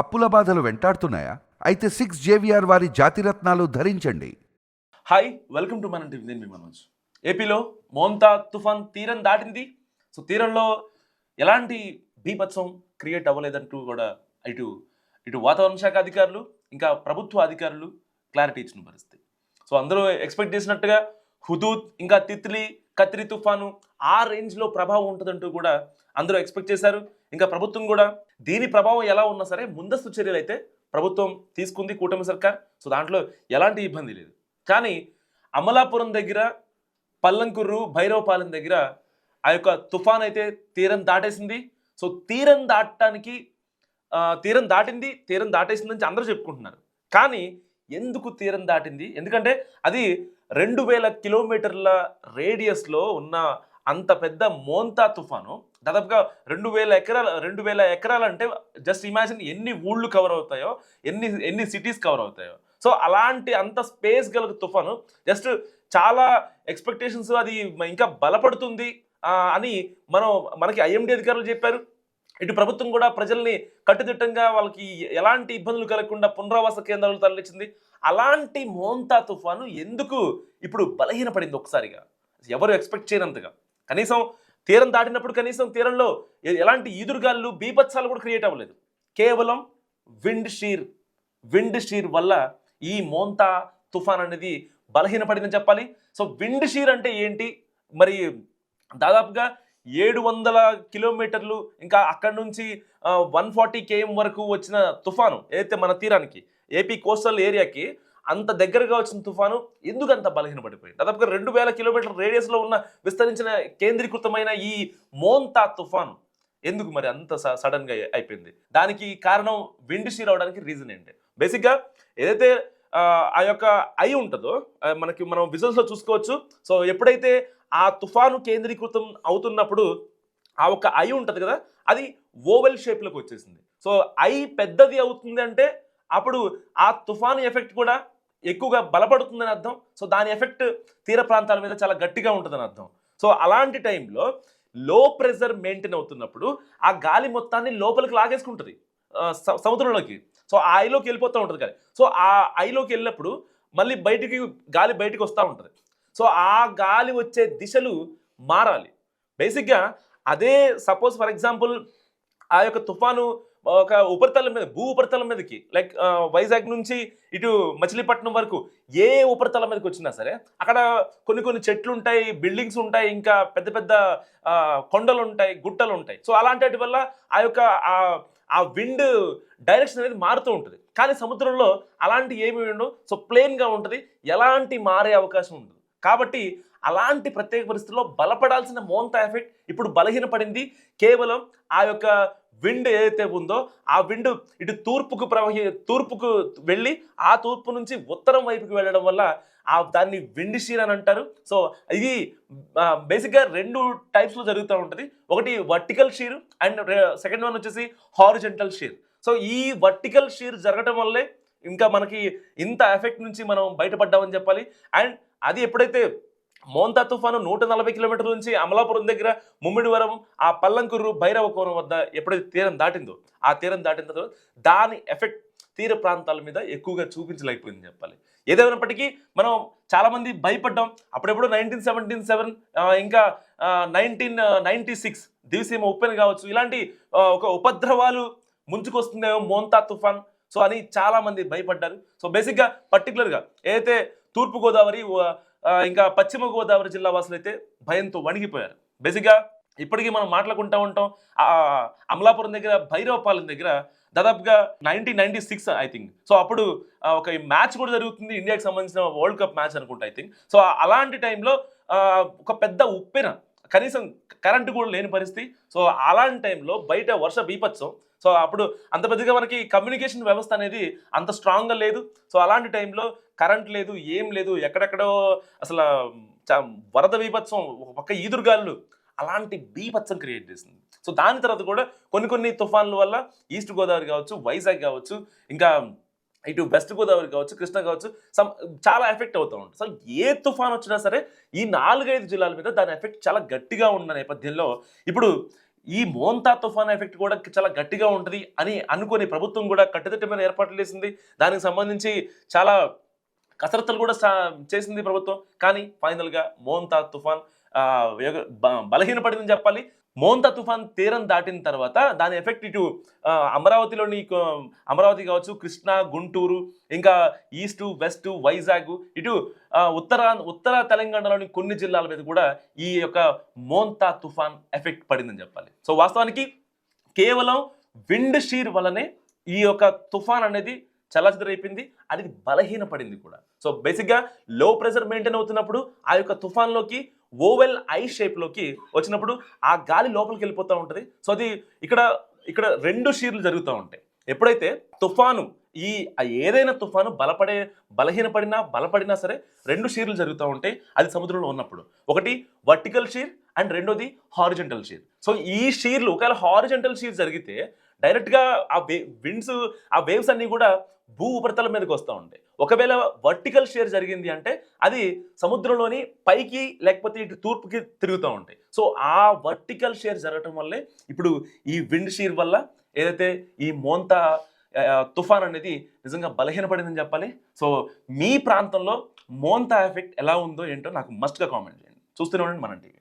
అప్పుల బాధలు వెంటాడుతున్నాయా? అయితే సిక్స్ జేవిఆర్ వారి జాతిరత్నాలు ధరించండి. Hi welcome to Manam TV నేను మీ మనోజ్. ఏపీలో మోంతా తుఫాన్ తీరం దాటింది. సో తీరంలో ఎలాంటి బీభత్సం క్రియేట్ అవ్వలేదంటూ కూడా ఇటు ఇటు వాతావరణ శాఖ అధికారులు ఇంకా ప్రభుత్వ అధికారులు క్లారిటీ ఇచ్చిన పరిస్థితి. సో అందరూ ఎక్స్పెక్ట్ చేసినట్టుగా హుదూద్ ఇంకా తిత్లీ కత్రి తుఫాను ఆ రేంజ్లో ప్రభావం ఉంటుందంటూ కూడా అందరూ ఎక్స్పెక్ట్ చేశారు. ఇంకా ప్రభుత్వం కూడా దీని ప్రభావం ఎలా ఉన్నా సరే ముందస్తు చర్యలు అయితే ప్రభుత్వం తీసుకుంది కూటమి సర్కార్. సో దాంట్లో ఎలాంటి ఇబ్బంది లేదు. కానీ అమలాపురం దగ్గర పల్లంకుర్రు భైరవపాలెం దగ్గర ఆ యొక్క తుఫాన్ అయితే తీరం దాటేసింది. సో తీరం దాటడానికి తీరం దాటింది తీరం దాటేసిందని అందరూ చెప్పుకుంటున్నారు. కానీ ఎందుకు తీరం దాటింది? ఎందుకంటే అది రెండు వేల కిలోమీటర్ల రేడియస్లో ఉన్న అంత పెద్ద మోంతా తుఫాను. దాదాపుగా రెండు వేల ఎకరాలు రెండు వేల ఎకరాలు అంటే జస్ట్ ఇమాజిన్ ఎన్ని ఊళ్ళు కవర్ అవుతాయో ఎన్ని ఎన్ని సిటీస్ కవర్ అవుతాయో. సో అలాంటి అంత స్పేస్ గల తుఫాను జస్ట్ చాలా ఎక్స్పెక్టేషన్స్ అది ఇంకా బలపడుతుంది అని మనం మనకి ఐఎండి అధికారులు చెప్పారు. ఇటు ప్రభుత్వం కూడా ప్రజల్ని కట్టుదిట్టంగా వాళ్ళకి ఎలాంటి ఇబ్బందులు కలగకుండా పునరావాస కేంద్రాలు తరలించింది. అలాంటి మోంతా తుఫాను ఎందుకు ఇప్పుడు బలహీనపడింది ఒకసారిగా ఎవరు ఎక్స్పెక్ట్ చేయనంతగా? కనీసం తీరం దాటినప్పుడు కనీసం తీరంలో ఎలాంటి ఈదురుగాళ్ళు బీభత్సాలు కూడా క్రియేట్ అవ్వలేదు. కేవలం విండ్ షీర్ విండ్ షీర్ వల్ల ఈ మోంతా తుఫాన్ అనేది బలహీనపడిందని చెప్పాలి. సో విండ్ షీర్ అంటే ఏంటి? మరి దాదాపుగా ఏడు వందల కిలోమీటర్లు ఇంకా అక్కడ నుంచి వన్ ఫార్టీ కేఎం వరకు వచ్చిన తుఫాను ఏదైతే మన తీరానికి ఏపీ కోస్టల్ ఏరియాకి అంత దగ్గరగా వచ్చిన తుఫాను ఎందుకు అంత బలహీనపడిపోయింది? దాదాపుగా రెండు వేల కిలోమీటర్ రేడియస్లో ఉన్న విస్తరించిన కేంద్రీకృతమైన ఈ మోంతా తుఫాను ఎందుకు మరి అంత సడన్గా అయిపోయింది? దానికి కారణం విండ్ షీర్ అవడానికి రీజన్ ఏంటి? బేసిక్గా ఏదైతే ఆ, యొక్క ఐ ఉంటుందో మనకి మనం విజువల్స్లో చూసుకోవచ్చు. సో ఎప్పుడైతే ఆ తుఫాను కేంద్రీకృతం అవుతున్నప్పుడు ఆ ఒక ఐ ఉంటుంది కదా అది ఓవెల్ షేప్లోకి వచ్చేసింది. సో ఐ పెద్దది అవుతుంది అంటే అప్పుడు ఆ తుఫాను ఎఫెక్ట్ కూడా ఎక్కువగా బలపడుతుందని అర్థం. సో దాని ఎఫెక్ట్ తీర ప్రాంతాల మీద చాలా గట్టిగా ఉంటుందని అర్థం. సో అలాంటి టైంలో లో ప్రెషర్ మెయింటైన్ అవుతున్నప్పుడు ఆ గాలి మొత్తాన్ని లోపలికి లాగేసుకుంటుంది. స- సముద్రంలోకి. సో ఆ ఐలోకి వెళ్ళిపోతూ ఉంటుంది కానీ సో ఆ ఐలోకి వెళ్ళినప్పుడు మళ్ళీ బయటికి గాలి బయటికి వస్తూ ఉంటుంది. సో ఆ గాలి వచ్చే దిశలు మారాలి. బేసిక్గా అదే సపోజ్ ఫర్ ఎగ్జాంపుల్ ఆ యొక్క తుఫాను ఒక ఉపరితలం మీద భూ ఉపరితలం మీదకి లైక్ వైజాగ్ నుంచి ఇటు మచిలీపట్నం వరకు ఏ ఉపరితలం మీదకి వచ్చినా సరే అక్కడ కొన్ని కొన్ని చెట్లు ఉంటాయి బిల్డింగ్స్ ఉంటాయి ఇంకా పెద్ద పెద్ద కొండలు ఉంటాయి గుట్టలు ఉంటాయి. సో అలాంటి వాటి వల్ల ఆ యొక్క ఆ- ఆ విండ్ డైరెక్షన్ అనేది మారుతూ ఉంటుంది. కానీ సముద్రంలో అలాంటి ఏమి ఉండవు. సో ప్లెయిన్గా ఉంటుంది. ఎలాంటి మారే అవకాశం ఉండదు. కాబట్టి అలాంటి ప్రత్యేక పరిస్థితుల్లో బలపడాల్సిన మోంతా ఎఫెక్ట్ ఇప్పుడు బలహీనపడింది. కేవలం ఆ యొక్క విండ్ ఏదైతే ఉందో ఆ విండ్ ఇటు తూర్పుకు ప్రవహి తూర్పుకు వెళ్ళి ఆ తూర్పు నుంచి ఉత్తరం వైపుకి వెళ్ళడం వల్ల ఆ దాన్ని విండ్ షీర్ అని అంటారు. సో ఇది బేసిక్గా రెండు టైప్స్లో జరుగుతూ ఉంటుంది. ఒకటి vertical shear and second one వచ్చేసి హారిజెంటల్ షీర్. సో ఈ వర్టికల్ షీర్ జరగడం వల్లే ఇంకా మనకి ఇంత ఎఫెక్ట్ నుంచి మనం బయటపడ్డామని చెప్పాలి. అండ్ అది ఎప్పుడైతే మోంతా తుఫాను నూట నలభై కిలోమీటర్ల నుంచి అమలాపురం దగ్గర ముమ్మిడివరం ఆ పల్లంకుర్రు భైరవ కోణం వద్ద ఎప్పుడైతే తీరం దాటిందో ఆ తీరం దాటిన తర్వాత దాని ఎఫెక్ట్ తీర ప్రాంతాల మీద ఎక్కువగా చూపించలేకపోయింది చెప్పాలి. ఏదేమైనప్పటికీ మనం చాలామంది భయపడ్డాం. అప్పుడెప్పుడు నైన్టీన్ సెవెంటీన్ సెవెన్ ఇంకా నైన్టీన్ నైన్టీ సిక్స్ దివిసీమ ఉప్పెన్ కావచ్చు ఇలాంటి ఒక ఉపద్రవాలు ముంచుకొస్తుందేమో మోంతా తుఫాన్. సో అని చాలామంది భయపడ్డారు. సో బేసిక్గా పర్టికులర్గా ఏదైతే తూర్పుగోదావరి ఇంకా పశ్చిమ గోదావరి జిల్లా వాసులు అయితే భయంతో వణిగిపోయారు. బేసిక్గా ఇప్పటికీ మనం మాట్లాడుకుంటూ ఉంటాం. అమలాపురం దగ్గర భైరవపాలెం దగ్గర దాదాపుగా nineteen ninety six I think so అప్పుడు ఒక మ్యాచ్ కూడా జరుగుతుంది. ఇండియాకి సంబంధించిన వరల్డ్ కప్ మ్యాచ్ అనుకుంటా ఐ థింక్ సో అలాంటి టైంలో ఒక పెద్ద ఉప్పెన కనీసం కరెంటు కూడా లేని పరిస్థితి. సో అలాంటి టైంలో బయట వర్ష బీపత్సం సో అప్పుడు అంత పెద్దగా మనకి కమ్యూనికేషన్ వ్యవస్థ అనేది అంత స్ట్రాంగ్గా లేదు. సో అలాంటి టైంలో కరెంట్ లేదు ఏం లేదు ఎక్కడెక్కడో అసలు చ- వరద బీభత్సం ఒక పక్క ఈదురుగాళ్ళు అలాంటి బీభత్సం క్రియేట్ చేసింది. సో దాని తర్వాత కూడా కొన్ని కొన్ని తుఫాన్ల వల్ల ఈస్ట్ గోదావరి కావచ్చు వైజాగ్ కావచ్చు ఇంకా ఇటు వెస్ట్ గోదావరి కావచ్చు కృష్ణ కావచ్చు సమ్ చాలా ఎఫెక్ట్ అవుతూ ఉంటుంది సో ఏ తుఫాన్ వచ్చినా సరే ఈ నాలుగైదు జిల్లాల మీద దాని ఎఫెక్ట్ చాలా గట్టిగా ఉన్న నేపథ్యంలో ఇప్పుడు ఈ మోంతా తుఫాన్ ఎఫెక్ట్ కూడా చాలా గట్టిగా ఉంటుంది అని అనుకుని ప్రభుత్వం కూడా కట్టుదిట్టమైన ఏర్పాట్లు చేసింది. దానికి సంబంధించి చాలా కసరత్తులు కూడా సా- చేసింది ప్రభుత్వం. కానీ ఫైనల్గా మోంతా తుఫాన్ బలహీనపడిందని చెప్పాలి. మోంతా తుఫాన్ తీరం దాటిన తర్వాత దాని ఎఫెక్ట్ ఇటు అమరావతిలోని అమరావతి కావచ్చు కృష్ణా గుంటూరు ఇంకా ఈస్టు వెస్ట్ వైజాగ్ ఇటు ఉత్తర ఉత్తర తెలంగాణలోని కొన్ని జిల్లాల మీద కూడా ఈ యొక్క మోంతా తుఫాన్ ఎఫెక్ట్ పడిందని చెప్పాలి. సో వాస్తవానికి కేవలం విండ్ షీర్ వల్లనే ఈ యొక్క తుఫాన్ అనేది చల్లచిదరైపోయింది అది బలహీనపడింది కూడా. సో బేసిక్గా లో ప్రెషర్ మెయింటైన్ అవుతున్నప్పుడు ఆ యొక్క తుఫాన్లోకి ఓవెల్ ఐ షేప్లోకి వచ్చినప్పుడు ఆ గాలి లోపలికి వెళ్ళిపోతూ ఉంటుంది. సో అది ఇక్కడ ఇక్కడ రెండు షీర్లు జరుగుతూ ఉంటాయి. ఎప్పుడైతే తుఫాను ఈ ఏదైనా తుఫాను బలపడే బలహీనపడినా బలపడినా సరే రెండు షీర్లు జరుగుతూ ఉంటాయి. అది సముద్రంలో ఉన్నప్పుడు. ఒకటి వర్టికల్ షీర్ అండ్ రెండోది హారిజెంటల్ షీర్. సో ఈ షీర్లు ఒకవేళ హారిజెంటల్ షీర్ జరిగితే డైరెక్ట్గా ఆ వే విండ్స్ ఆ వేవ్స్ అన్నీ కూడా భూ ఉపరితలం మీదకి వస్తూ ఉంటాయి. ఒకవేళ వర్టికల్ షేర్ జరిగింది అంటే అది సముద్రంలోని పైకి లేకపోతే ఇటు తూర్పుకి తిరుగుతూ ఉంటాయి. సో ఆ వర్టికల్ షేర్ జరగటం వల్లే ఇప్పుడు ఈ విండ్ షీర్ వల్ల ఏదైతే ఈ మోంతా తుఫాన్ అనేది నిజంగా బలహీనపడిందని చెప్పాలి. సో మీ ప్రాంతంలో మోంతా ఎఫెక్ట్ ఎలా ఉందో ఏంటో నాకు మస్ట్గా కామెంట్ చేయండి. చూస్తూనే ఉండండి మన టీవీ.